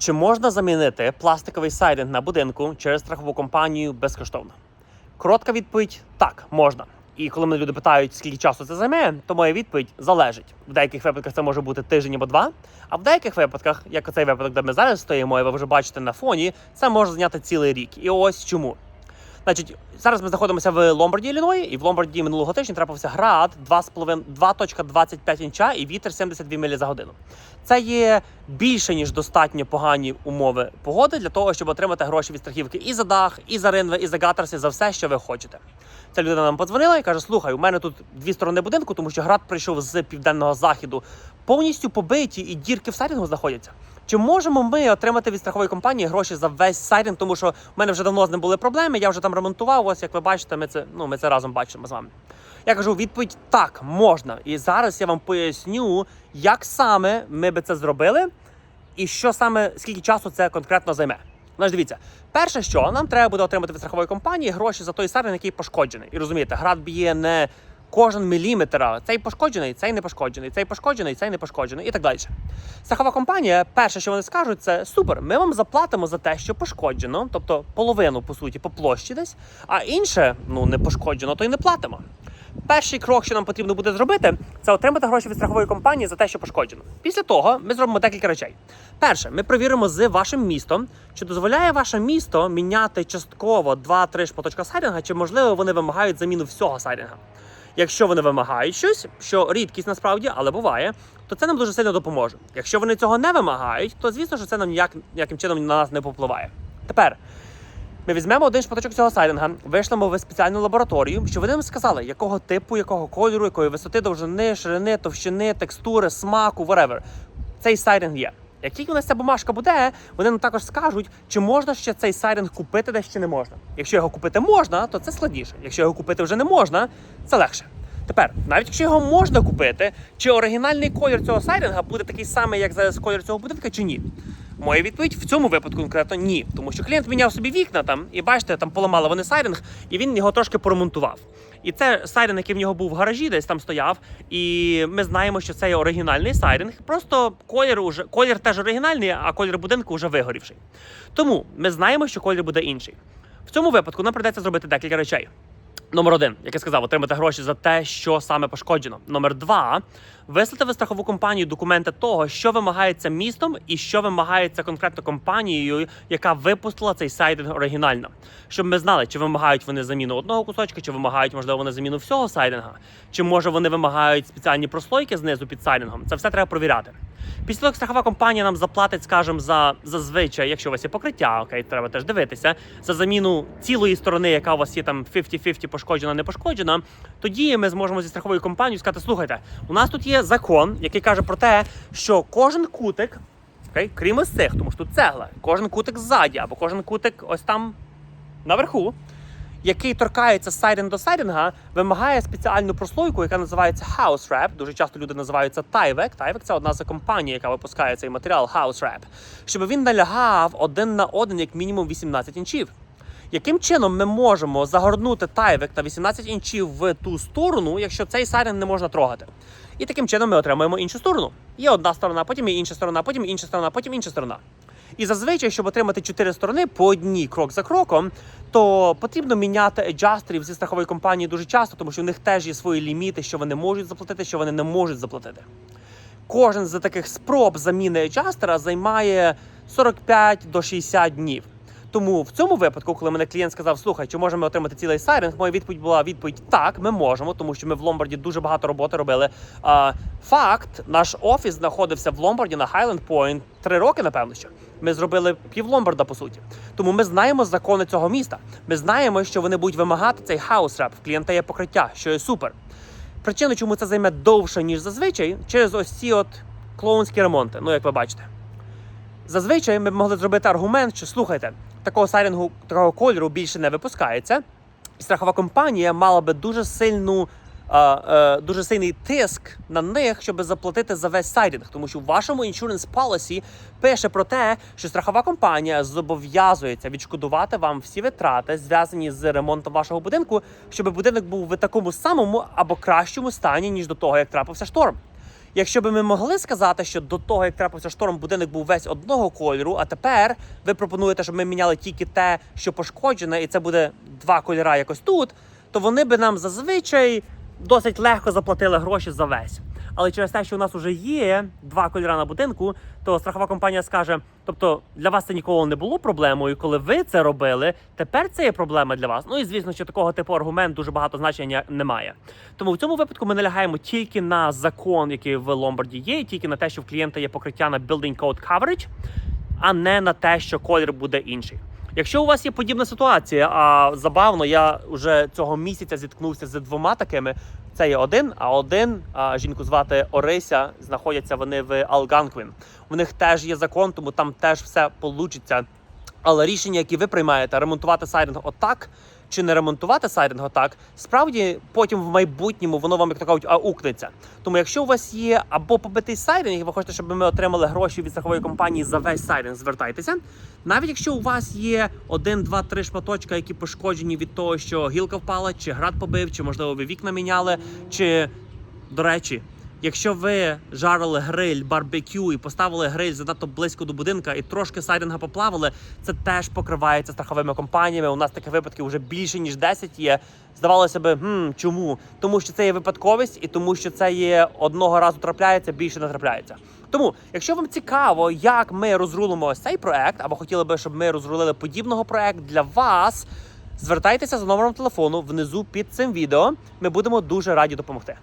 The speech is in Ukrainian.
Чи можна замінити пластиковий сайдинг на будинку через страхову компанію безкоштовно? Коротка відповідь так, можна. І коли мене люди питають, скільки часу це займе, то моя відповідь залежить. В деяких випадках це може бути тиждень або два, а в деяких випадках, як оцей випадок, де ми зараз стоїмо, і ви вже бачите на фоні, це може зайняти цілий рік. І ось чому. Значить, зараз ми знаходимося в Ломбарді, Ілліної, і в Ломбарді минулого тижня трапився град 2,5 2.25 інча і вітер 72 милі за годину. Це є більше ніж достатньо погані умови погоди для того, щоб отримати гроші від страхівки і за дах, і за ринве, і за гатерси, за все, що ви хочете. Ця людина нам подзвонила і каже: Слухай, у мене тут дві сторони будинку, тому що град прийшов з південного заходу, повністю побиті і дірки в сайдингу знаходяться. Чи можемо ми отримати від страхової компанії гроші за весь сайдинг? Тому що в мене вже давно з ним були проблеми. Я вже там ремонтував. Ось як ви бачите, ми це ну ми це разом бачимо з вами. Я кажу, відповідь так, можна. І зараз я вам поясню, як саме ми би це зробили, і що саме скільки часу це конкретно займе. Значить, дивіться, перше, що нам треба буде отримати від страхової компанії гроші за той сайдинг, який пошкоджений. І розумієте, град б'є не кожен міліметр, цей пошкоджений, цей не пошкоджений, цей пошкоджений, цей не пошкоджений і так далі. Страхова компанія, перше, що вони скажуть, це супер. Ми вам заплатимо за те, що пошкоджено, тобто половину по суті по площі десь, а інше ну не пошкоджено, то й не платимо. Перший крок, що нам потрібно буде зробити, це отримати гроші від страхової компанії за те, що пошкоджено. Після того ми зробимо декілька речей. Перше, ми перевіримо з вашим містом, чи дозволяє ваше місто міняти частково 2-3 шматочка сайдинга, чи можливо вони вимагають заміну всього сайдинга. Якщо вони вимагають щось, що рідкість насправді, але буває, то це нам дуже сильно допоможе. Якщо вони цього не вимагають, то звісно, що це нам ніяк ніяким чином на нас не попливає. Тепер ми візьмемо один шматочок цього сайдинга, вийшлемо в спеціальну лабораторію, щоб вони нам сказали, якого типу, якого кольору, якої висоти, довжини, ширини, товщини, текстури, смаку, whatever. Цей сайдинг є. Як тільки у нас ця бумажка буде, вони нам також скажуть, чи можна ще цей сайдинг купити, десь чи не можна. Якщо його купити можна, то це складніше. Якщо його купити вже не можна, це легше. Тепер, навіть якщо його можна купити, чи оригінальний колір цього сайдинга буде такий самий, як зараз колір цього будинка, чи ні? Моя відповідь в цьому випадку конкретно ні. Тому що клієнт міняв собі вікна там, і бачите, там поламали вони сайдинг, і він його трошки поремонтував. І це сайдинг, який в нього був в гаражі, десь там стояв. І ми знаємо, що це є оригінальний сайдинг. Просто колір уже колір теж оригінальний, а колір будинку вже вигорівший. Тому ми знаємо, що колір буде інший. В цьому випадку нам придеться зробити декілька речей. Номер один, як я сказав, отримати гроші за те, що саме пошкоджено. Номер два вислати в страхову компанію документи того, що вимагається містом, і що вимагається конкретно компанією, яка випустила цей сайдинг оригінально. Щоб ми знали, чи вимагають вони заміну одного кусочка, чи вимагають, можливо, вони заміну всього сайдинга, чи може вони вимагають спеціальні прослойки знизу під сайдингом. Це все треба провіряти. Після того, як страхова компанія нам заплатить, скажімо, за зазвичай, якщо у вас є покриття, окей, треба теж дивитися, за заміну цілої сторони, яка у вас є там 50-50 пошкоджена, не пошкоджена, тоді ми зможемо зі страховою компанією сказати: слухайте, у нас тут є закон, який каже про те, що кожен кутик, окей, крім ось цих, тому що тут цегла, кожен кутик ззаді, або кожен кутик ось там наверху. Який торкається сайдинг до сайдинга, вимагає спеціальну прослойку, яка називається House Wrap. Дуже часто люди називаються Tyvek. Tyvek – це одна з компаній, яка випускає цей матеріал House Wrap. Щоб він налягав один на один, як мінімум 18 інчів. Яким чином ми можемо загорнути тайвек на 18 інчів в ту сторону, якщо цей сайдинг не можна трогати? І таким чином ми отримаємо іншу сторону. Є одна сторона, потім є інша сторона, потім інша сторона, потім інша сторона. І зазвичай, щоб отримати чотири сторони по одній крок за кроком, то потрібно міняти еджастерів зі страхової компанії дуже часто, тому що в них теж є свої ліміти, що вони можуть заплатити, що вони не можуть заплатити. Кожен з таких спроб заміни еджастера займає 45 до 60 днів. Тому в цьому випадку, коли мене клієнт сказав, слухай, чи можемо отримати цілий сайринг, моя відповідь була відповідь так, ми можемо, тому що ми в Ломбарді дуже багато роботи робили. А, факт, наш офіс знаходився в Ломбарді на Хайленд Пойнт три роки, напевно, що. Ми зробили пів Ломбарда, по суті. Тому ми знаємо закони цього міста. Ми знаємо, що вони будуть вимагати цей хаус-реп. В клієнта є покриття, що є супер. Причина, чому це займе довше, ніж зазвичай, через ось ці от клоунські ремонти, ну як ви бачите. Зазвичай ми б могли зробити аргумент, що слухайте, такого сайрінгу, такого кольору більше не випускається. І страхова компанія мала би дуже сильну, е, дуже сильний тиск на них, щоб заплатити за весь сайдинг. Тому що в вашому insurance policy пише про те, що страхова компанія зобов'язується відшкодувати вам всі витрати, зв'язані з ремонтом вашого будинку, щоб будинок був в такому самому або кращому стані, ніж до того, як трапився шторм. Якщо би ми могли сказати, що до того, як трапився шторм, будинок був весь одного кольору, а тепер ви пропонуєте, щоб ми міняли тільки те, що пошкоджене, і це буде два кольора якось тут, то вони би нам зазвичай досить легко заплатили гроші за весь. Але через те, що у нас вже є два кольори на будинку, то страхова компанія скаже: тобто для вас це ніколи не було проблемою, коли ви це робили. Тепер це є проблема для вас. Ну і звісно, що такого типу аргумент дуже багато значення не має. Тому в цьому випадку ми налягаємо тільки на закон, який в Ломбарді є, і тільки на те, що в клієнта є покриття на Building Code Coverage, а не на те, що колір буде інший. Якщо у вас є подібна ситуація, а забавно, я вже цього місяця зіткнувся з двома такими. Це є один, а один а, жінку звати Орися. Знаходяться вони в Алганквін. У них теж є закон, тому там теж все получиться. Але рішення, які ви приймаєте, ремонтувати сайдинг отак чи не ремонтувати сайдинг отак, справді потім в майбутньому воно вам як то кажуть аукнеться. Тому якщо у вас є або побитий сайдинг, і ви хочете, щоб ми отримали гроші від страхової компанії за весь сайдинг, звертайтеся. Навіть якщо у вас є один, два, три шматочка, які пошкоджені від того, що гілка впала, чи град побив, чи можливо ви вікна міняли, чи до речі. Якщо ви жарили гриль, барбекю і поставили гриль занадто близько до будинка і трошки сайдинга поплавили, це теж покривається страховими компаніями. У нас таких випадків вже більше ніж 10 є. Здавалося би, хм, чому? Тому що це є випадковість, і тому що це є одного разу трапляється, більше не трапляється. Тому, якщо вам цікаво, як ми розрулимо ось цей проект, або хотіли би, щоб ми розрулили подібного проект для вас, звертайтеся за номером телефону внизу під цим відео. Ми будемо дуже раді допомогти.